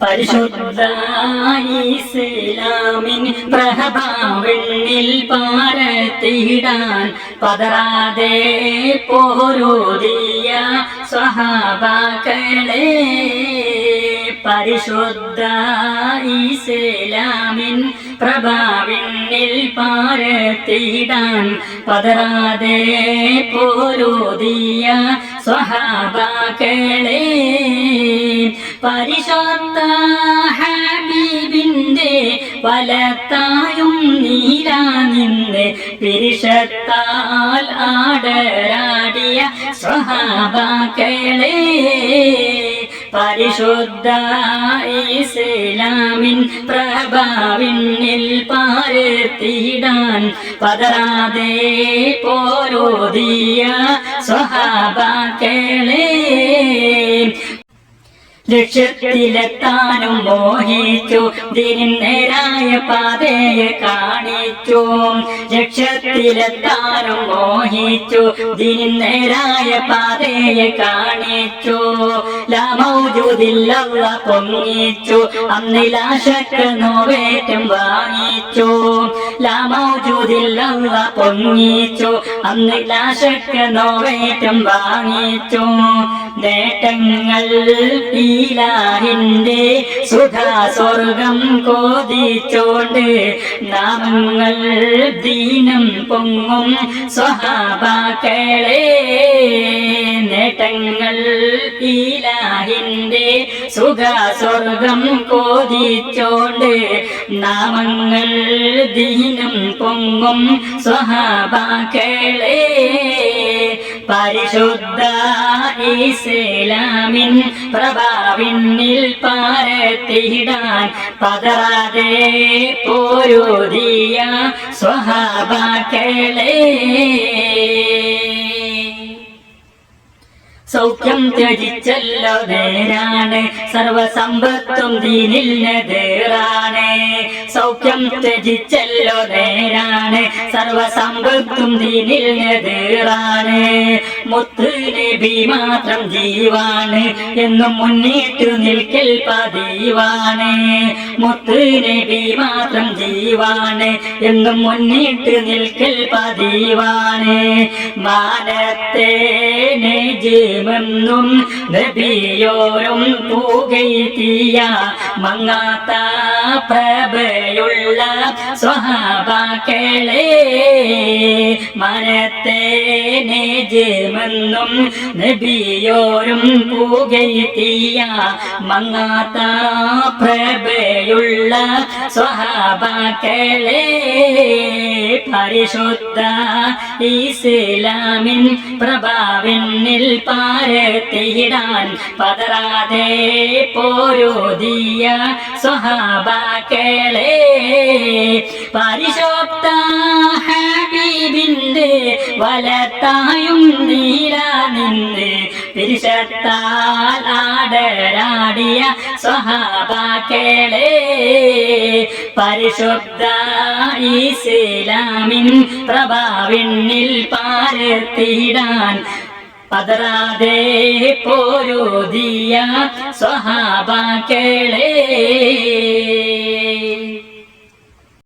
പരിശുദ്ധ ഇസ്ലാമിൻ പ്രഭാവെണ്ണിൽ പാരത്തിടാൻ പതറാതെ പോരോതിയ സ്വഹാബാക്കളെ പരിശുദ്ധ ഇസ്ലാമിൻ പ്രഭാവിണ്ണിൽ പാരത്തിടാൻ പതറാതെ പോരോതിയ സ്വഹാബാക്കളെ പരിശുദ്ധ ഹബീബിന്റെ വലത്തായും നീല നിന്ന് പിരിഷത്താൽ ആടരാടിയ സ്വഹാബാക്കളെ. പരിശുദ്ധ ഇസ്ലാമിൻ പ്രഭാവിന്നിൽ പാരത്തിടാൻ പതറാതെ പോരോതിയ സ്വഹാബാക്കളെ. ലക്ഷ്യത്തിലെത്താനും മോഹിച്ചു. ദിനേരായ പാതയെ കാണിച്ചു. ലക്ഷ്യത്തിലെത്താനും മോഹിച്ചു. ദിനേരായ പാതയെ കാണിച്ചു. ലാമൗജൂതില്ലവ പൊങ്ങിച്ചു. അന്നിലാശക്ക് നോവേറ്റം വാങ്ങിച്ചു. ലാമൗജൂതില്ലവ പൊങ്ങിച്ചു. അന്നിലാശക്ക് നോവേറ്റം വാങ്ങിച്ചു. നേട്ടങ്ങൾ ഈലാഹിന്റെ സുഖാസ്വർഗം കോതിച്ചോണ്ട് നാമങ്ങൾ ദീനം പൊങ്ങും സ്വഹാബാക്കളെ. നേട്ടങ്ങൾ ഈലാഹിന്റെ സുഖസ്വർഗം കോതിച്ചോണ്ട് നാമങ്ങൾ ദീനം പൊങ്ങും സ്വഹാബാക്കളെ. പരിശുദ്ധ ഇസ്ലാമിൻ പ്രഭാവിന്നിൽ പാരത്തിയിടാൻ പതറാതെ പോരുതിയ സ്വഹാബാക്കളേ. സൗഖ്യം ത്യജിച്ചല്ലോ നേരാണ് സർവസമ്പത്തും ദീനിൽ നേറാണ് സൗഖ്യം ത്യജിച്ചല്ലോ നേരാണ് സർവസമ്പത്തും ദീനിൽ നേറാണ് മുത്ത് നബി മാത്രം ജീവാണ് എന്നും മുന്നിട്ട് നിൽക്കൽ പതിവാണ്. മുത്ത് നബി മാത്രം ജീവാണ് എന്നും മുന്നിട്ട് നിൽക്കൽ പതിവാണ്. മാനത്തെ നെജിമെന്നും നബിയോരും പുകയ്ത്തിയ മങ്ങാത്ത പ്രഭയുള്ള സ്വഹാബാക്കളെ. മനത്തെ നെജിമെന്നും നബിയോരും പുകയ്ത്തിയ മങ്ങാത്ത പ്രഭയുള്ള സ്വഹാബാക്കളെ പരിശുദ്ധ ഇസ്ലാമിൻ പ്രഭാവിന്നിൽ പാരത്തിയിടാൻ പതറാതെ പോരോതിയ സ്വഹാബാക്കളെ പരിശോക്താ വലത്തായും നീരാ നിന്ന് പിരിശത്താൽ ആടരാടിയ സ്വഹാബാക്കളെ. പരിശുദ്ധ പ്രഭാവിണ്ണിൽ പാരത്തിയിടാൻ പാരത്തിടാൻ പോരോ പോരോതിയ സ്വഹാബാക്കളെ.